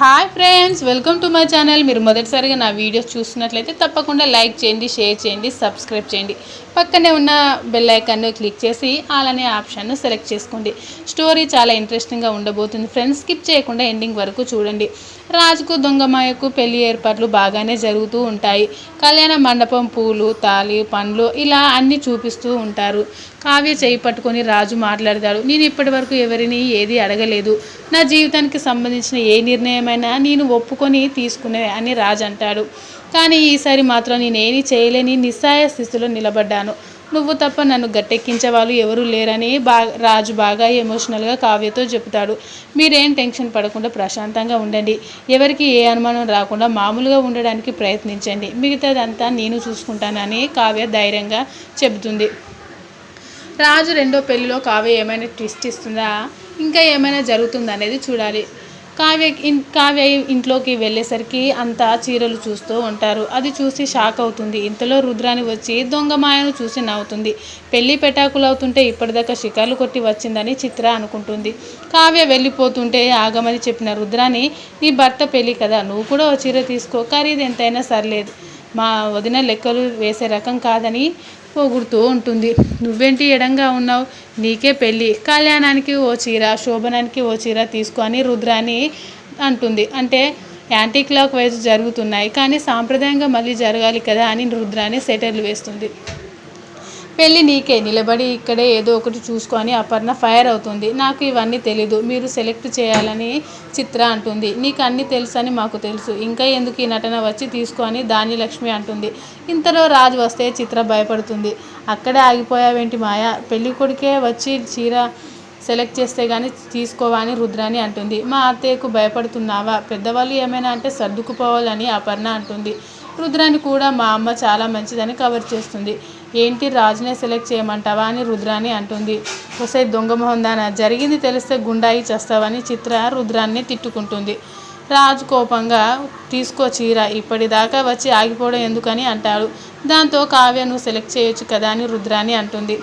Hi friends welcome to my channel. మీరు మొదటిసారిగా నా వీడియోస్ చూస్తున్నట్లయితే తప్పకుండా లైక్ చేయండి షేర్ చేయండి సబ్స్క్రైబ్ చేయండి. పక్కనే ఉన్న బెల్ ఐకాన్ను క్లిక్ చేసి అలానే ఆప్షన్ను సెలెక్ట్ చేసుకోండి. స్టోరీ చాలా ఇంట్రెస్టింగ్గా ఉండబోతుంది ఫ్రెండ్స్. స్కిప్ చేయకుండా ఎండింగ్ వరకు చూడండి. రాజుకు దొంగమాయకు పెళ్ళి ఏర్పాట్లు బాగానే జరుగుతూ ఉంటాయి. కళ్యాణ మండపం పూలు తాలి పండ్లు ఇలా అన్నీ చూపిస్తూ ఉంటారు. కావ్య చేయి పట్టుకొని రాజు మాట్లాడతాడు. నేను ఇప్పటి వరకు ఎవరిని ఏది అడగలేదు. నా జీవితానికి సంబంధించిన ఏ నిర్ణయమైనా నేను ఒప్పుకొని తీసుకునే అని రాజు అంటాడు. కానీ ఈసారి మాత్రం నేనేమీ చేయలేని నిస్సాయ స్థితిలో నిలబడ్డాను. నువ్వు తప్ప నన్ను గట్టెక్కించే వాళ్ళు ఎవరూ లేరని బా రాజు బాగా ఎమోషనల్గా కావ్యతో చెబుతాడు. మీరేం టెన్షన్ పడకుండా ప్రశాంతంగా ఉండండి. ఎవరికి ఏ అనుమానం రాకుండా మామూలుగా ఉండడానికి ప్రయత్నించండి. మిగతాదంతా నేను చూసుకుంటానని కావ్య ధైర్యంగా చెబుతుంది. రాజు రెండో పెళ్ళిలో కావ్య ఏమైనా ట్విస్ట్ ఇస్తుందా? ఇంకా ఏమైనా జరుగుతుందా అనేది చూడాలి. కావ్య కావ్య ఇంట్లోకి వెళ్ళేసరికి అంతా చీరలు చూస్తూ ఉంటారు. అది చూసి షాక్ అవుతుంది. ఇంతలో రుద్రాని వచ్చి దొంగ మాయను చూసి నవ్వుతుంది. పెళ్ళి పెటాకులు అవుతుంటే ఇప్పటిదాకా షికార్లు కొట్టి వచ్చిందని చిత్ర అనుకుంటుంది. కావ్య వెళ్ళిపోతుంటే ఆగమని చెప్పిన రుద్రాని నీ భర్త పెళ్ళి కదా నువ్వు కూడా ఓ చీర తీసుకో. ఖరీదు ఎంతైనా సర్లేదు. మా వదిన లెక్కలు వేసే రకం కాదని పొగుడుతూ ఉంటుంది. నువ్వేంటి ఎడంగా ఉన్నావు? నీకే పెళ్ళి. కళ్యాణానికి ఓ చీర శోభనానికి ఓ చీర తీసుకో అని రుద్రాని అంటుంది. అంటే యాంటీ క్లాక్ వైజ్ జరుగుతున్నాయి కానీ సాంప్రదాయంగా మళ్ళీ జరగాలి కదా అని రుద్రాని సెటర్లు వేస్తుంది. పెళ్ళి నీకే. నిలబడి ఇక్కడే ఏదో ఒకటి చూసుకొని అపర్ణ ఫైర్ అవుతుంది. నాకు ఇవన్నీ తెలీదు. మీరు సెలెక్ట్ చేయాలని చిత్ర అంటుంది. నీకు అన్నీ తెలుసని మాకు తెలుసు. ఇంకా ఎందుకు ఈ నటన వచ్చి తీసుకొని దాని లక్ష్మి అంటుంది. ఇంతలో రాజు వస్తే చిత్ర భయపడుతుంది. అక్కడే ఆగిపోయావేంటి మాయ? పెళ్ళి కొడుకే వచ్చి చీర సెలెక్ట్ చేస్తే కానీ తీసుకోవాలని రుద్రాని అంటుంది. మా అత్తయ్యకు భయపడుతున్నావా? పెద్దవాళ్ళు ఏమైనా అంటే సర్దుకుపోవాలని అపర్ణ అంటుంది. రుద్రాని కూడా మా అమ్మ చాలా మంచిదని కవర్ చేస్తుంది. ఏంటి రాజునే సెలెక్ట్ చేయమంటావా అని రుద్రాని అంటుంది. ఒసే దొంగ మొహందాన? జరిగింది తెలిస్తే గుండాయి చేస్తావని చిత్ర రుద్రాన్ని తిట్టుకుంటుంది. రాజు కోపంగా తీసుకో చీర ఇప్పటిదాకా వచ్చి ఆగిపోవడం ఎందుకని? అంటాడు. దాంతో కావ్యను సెలెక్ట్ చేయొచ్చు కదా? అని రుద్రాని అంటుంది.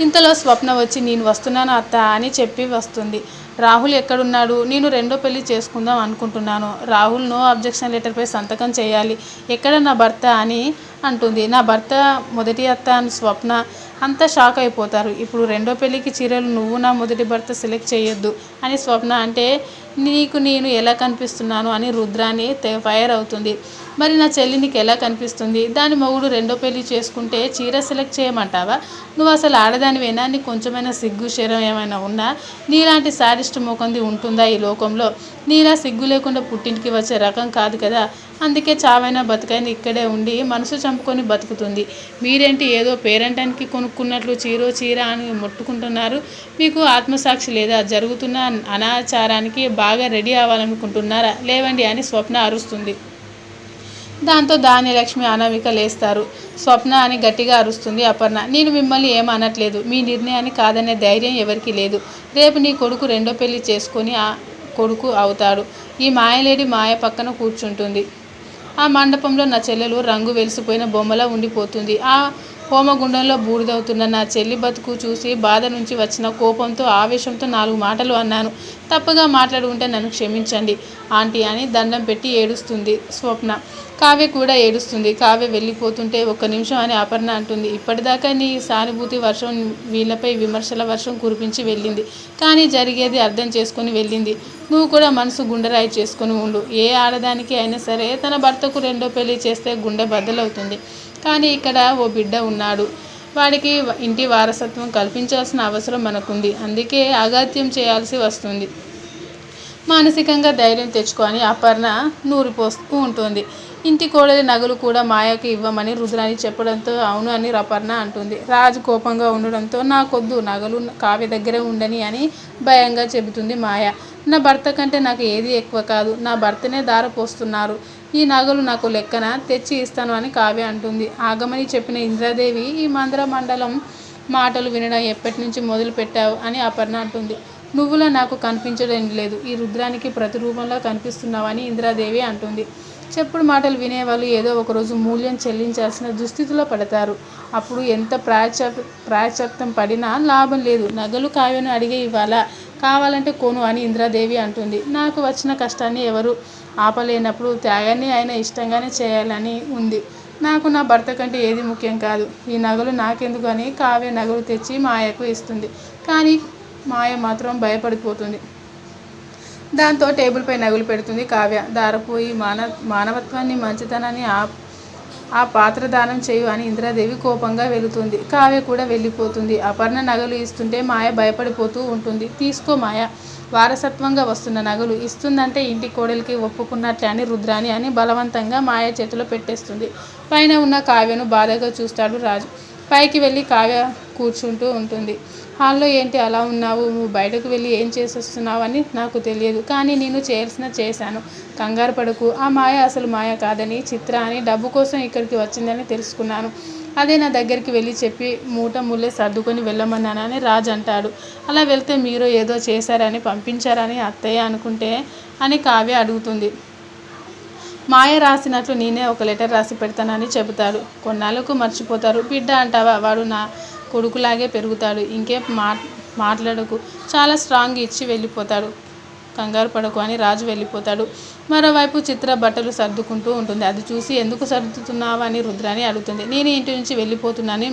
ఇంతలో స్వప్న వచ్చి నేను వస్తున్నాను అత్త అని చెప్పి వస్తుంది. రాహుల్ ఎక్కడున్నాడు? నేను రెండో పెళ్ళి చేసుకుందాం అనుకుంటున్నాను. రాహుల్ నో అబ్జెక్షన్ లెటర్పై సంతకం చేయాలి. ఎక్కడ నా భర్త? అని అంటుంది. నా భర్త మొదటి అత్త అని స్వప్న అంతా షాక్ అయిపోతారు. ఇప్పుడు రెండో పెళ్ళికి చీరలు నువ్వు నా మొదటి భర్త సెలెక్ట్ చేయొద్దు అని స్వప్న అంటే నీకు నేను ఎలా కనిపిస్తున్నాను అని రుద్రాని ఫైర్ అవుతుంది. మరి నా చెల్లి నీకు ఎలా కనిపిస్తుంది? దాని మొగుడు రెండో పెళ్ళి చేసుకుంటే చీర సెలెక్ట్ చేయమంటావా? నువ్వు అసలు ఆడదానివేనా? నీకు కొంచెమైనా సిగ్గు శరం ఏమైనా ఉన్నా? నీలాంటి సాడిస్ట్ మొకంది ఉంటుందా ఈ లోకంలో? నీలా సిగ్గు లేకుండా పుట్టింటికి వచ్చే రకం కాదు కదా. అందుకే చావైనా బతుకైనా ఇక్కడే ఉండి మనసు చంపుకొని బతుకుతుంది. మీరేంటి ఏదో పేరెంటానికి కొనుక్కున్నట్లు చీరో చీర అని ముట్టుకుంటున్నారు? మీకు ఆత్మసాక్షి లేదా? జరుగుతున్న అనాచారానికి బాగా రెడీ అవ్వాలనుకుంటున్నారా? లేవండి అని స్వప్న అరుస్తుంది. దాంతో ధాన్యలక్ష్మి అనామిక లేస్తారు. స్వప్న అని గట్టిగా అరుస్తుంది అపర్ణ. నేను మిమ్మల్ని ఏం అనట్లేదు మీ నిర్ణయాన్ని కాదనే ధైర్యం ఎవరికీ లేదు. రేపు నీ కొడుకు రెండో పెళ్ళి చేసుకొని ఆ కొడుకు అవుతాడు. ఈ మాయలేడి మాయ పక్కన కూర్చుంటుంది. ఆ మండపంలో నా చెల్లెలు రంగు వెలిసిపోయిన బొమ్మలా ఉండిపోతుంది. ఆ హోమగుండంలో బూడిదవుతున్న నా చెల్లి బతుకు చూసి బాధ నుంచి వచ్చిన కోపంతో ఆవేశంతో నాలుగు మాటలు అన్నాను. తప్పుగా మాట్లాడుకుంటే నన్ను క్షమించండి ఆంటీ అని దండం పెట్టి ఏడుస్తుంది స్వప్న. కావ్య కూడా ఏడుస్తుంది. కావ్య వెళ్ళిపోతుంటే ఒక్క నిమిషం అని అపర్ణ అంటుంది. ఇప్పటిదాకా నీ సానుభూతి వర్షం వీళ్ళపై విమర్శల వర్షం కురిపించి వెళ్ళింది. కానీ జరిగేది అర్థం చేసుకుని వెళ్ళింది. నువ్వు కూడా మనసు గుండెరాయి చేసుకుని ఉండు. ఏ ఆడదానికి అయినా సరే తన భర్తకు రెండో పెళ్ళి చేస్తే గుండె బద్దలవుతుంది. కానీ ఇక్కడ ఓ బిడ్డ ఉన్నాడు. వాడికి ఇంటి వారసత్వం కల్పించాల్సిన అవసరం మనకుంది. అందుకే అగాత్యం చేయాల్సి వస్తుంది. మానసికంగా ధైర్యం తెచ్చుకొని అపర్ణ నూరిపోస్తూ ఉంటుంది. ఇంటి కోడలి నగలు కూడా మాయకి ఇవ్వమని రుద్రాని చెప్పడంతో అవును అని అపర్ణ అంటుంది. రాజు కోపంగా ఉండడంతో నాకొద్దు నగలు కావ్య దగ్గరే ఉండని అని భయంగా చెబుతుంది మాయ. నా భర్త కంటే నాకు ఏది ఎక్కువ కాదు. నా భర్తనే దార పోస్తున్నారు. ఈ నగలు నాకు లెక్కన తెచ్చి ఇస్తాను అని కావ్య అంటుంది. ఆగమని చెప్పిన ఇంద్రాదేవి ఈ మందిర మండలం మాటలు వినడం ఎప్పటి నుంచి మొదలు పెట్టావు అని అపర్ణ అంటుంది. నువ్వులా నాకు కనిపించడం లేదు. ఈ రుద్రానికి ప్రతిరూపంలో కనిపిస్తున్నావని ఇంద్రాదేవి అంటుంది. చెప్పుడు మాటలు వినేవాళ్ళు ఏదో ఒకరోజు మూల్యం చెల్లించాల్సిన దుస్థితిలో పడతారు. అప్పుడు ఎంత ప్రాయచ ప్రాయచత్తం పడినా లాభం లేదు. నగలు కావ్యను అడిగే ఇవ్వాలా? కావాలంటే కొను అని ఇంద్రాదేవి అంటుంది. నాకు వచ్చిన కష్టాన్ని ఎవరు ఆపలేనప్పుడు త్యాగాన్ని ఆయన ఇష్టంగానే చేయాలని ఉంది. నాకు నా భర్త కంటే ఏది ముఖ్యం కాదు. ఈ నగలు నాకెందుకు అని కావ్య నగలు తెచ్చి మాయకు ఇస్తుంది. కానీ మాయ మాత్రం భయపడిపోతుంది. దాంతో టేబుల్పై నగులు పెడుతుంది కావ్య. దారపోయి మాన మానవత్వాన్ని మంచితనాన్ని ఆ ఆ పాత్ర దానం చేయు అని ఇంద్రాదేవి కోపంగా వెళుతుంది. కావ్య కూడా వెళ్ళిపోతుంది. అపర్ణ నగలు ఇస్తుంటే మాయ భయపడిపోతూ ఉంటుంది. తీసుకో మాయ. వారసత్వంగా వస్తున్న నగలు. ఇస్తుందంటే ఇంటి కోడలికి ఒప్పుకున్నట్లే అని రుద్రాని అని బలవంతంగా మాయ చేతిలో పెట్టేస్తుంది. పైన ఉన్న కావ్యను బాధగా చూస్తాడు రాజు. పైకి వెళ్ళి కావ్య కూర్చుంటూ ఉంటుంది. హాల్లో ఏంటి అలా ఉన్నావు? నువ్వు బయటకు వెళ్ళి ఏం చేసొస్తున్నావు అని నాకు తెలియదు. కానీ నేను చేయాల్సిన చేశాను. కంగారు పడకు. ఆ మాయ అసలు మాయ కాదని చిత్ర అని డబ్బు కోసం ఇక్కడికి వచ్చిందని తెలుసుకున్నాను. అదే నా దగ్గరికి వెళ్ళి చెప్పి మూట ముల్లే సర్దుకొని వెళ్ళమన్నానని రాజ్ అంటాడు. అలా వెళ్తే మీరు ఏదో చేశారని పంపించారని అత్తయ్య అనుకుంటే అని కావ్య అడుగుతుంది. మాయ రాసినట్లు నేనే ఒక లెటర్ రాసి పెడతానని చెబుతాడు. కొన్నాళ్ళకు మర్చిపోతారు. బిడ్డ అంటావా? వాడు నా కొడుకులాగే పెరుగుతాడు. ఇంకేం మా మాట్లాడకు. చాలా స్ట్రాంగ్ ఇచ్చి వెళ్ళిపోతాడు. కంగారు పడకు అని రాజు వెళ్ళిపోతాడు. మరోవైపు చిత్ర బట్టలు సర్దుకుంటూ ఉంటుంది. అది చూసి ఎందుకు సర్దుతున్నావా అని రుద్రాని అడుగుతుంది. నేను ఇంటి నుంచి వెళ్ళిపోతున్నానని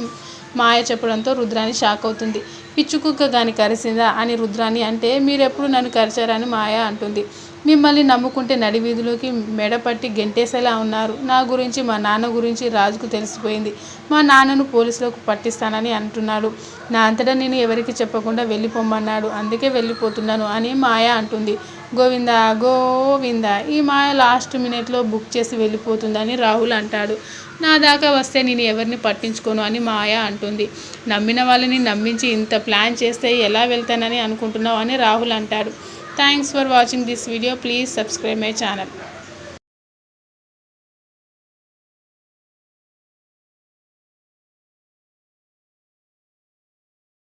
మాయ చెప్పడంతో రుద్రాని షాక్ అవుతుంది. పిచ్చుకుక్క గాని కరిసిందా అని రుద్రాని అంటే మీరెప్పుడు నన్ను కరిచారని మాయ అంటుంది. మిమ్మల్ని నమ్ముకుంటే నడివీధిలోకి మెడపట్టి గెంటేసేలా ఉన్నారు. నా గురించి మా నాన్న గురించి రాజుకు తెలిసిపోయింది. మా నాన్నను పోలీసులకు పట్టిస్తానని అంటున్నాడు. నా అంతటా నేను ఎవరికి చెప్పకుండా వెళ్ళిపోమన్నాడు. అందుకే వెళ్ళిపోతున్నాను అని మాయ అంటుంది. గోవింద గోవింద ఈ మాయ లాస్ట్ మినిట్లో బుక్ చేసి వెళ్ళిపోతుందని రాహుల్ అంటాడు. నా దాకా వస్తే నేను ఎవరిని పట్టించుకోను అని మాయ అంటుంది. నమ్మిన వాళ్ళని నమ్మించి ఇంత ప్లాన్ చేస్తే ఎలా వెళ్తానని అనుకుంటున్నావు అని రాహుల్ అంటాడు. Thanks for watching this video. Please subscribe my channel.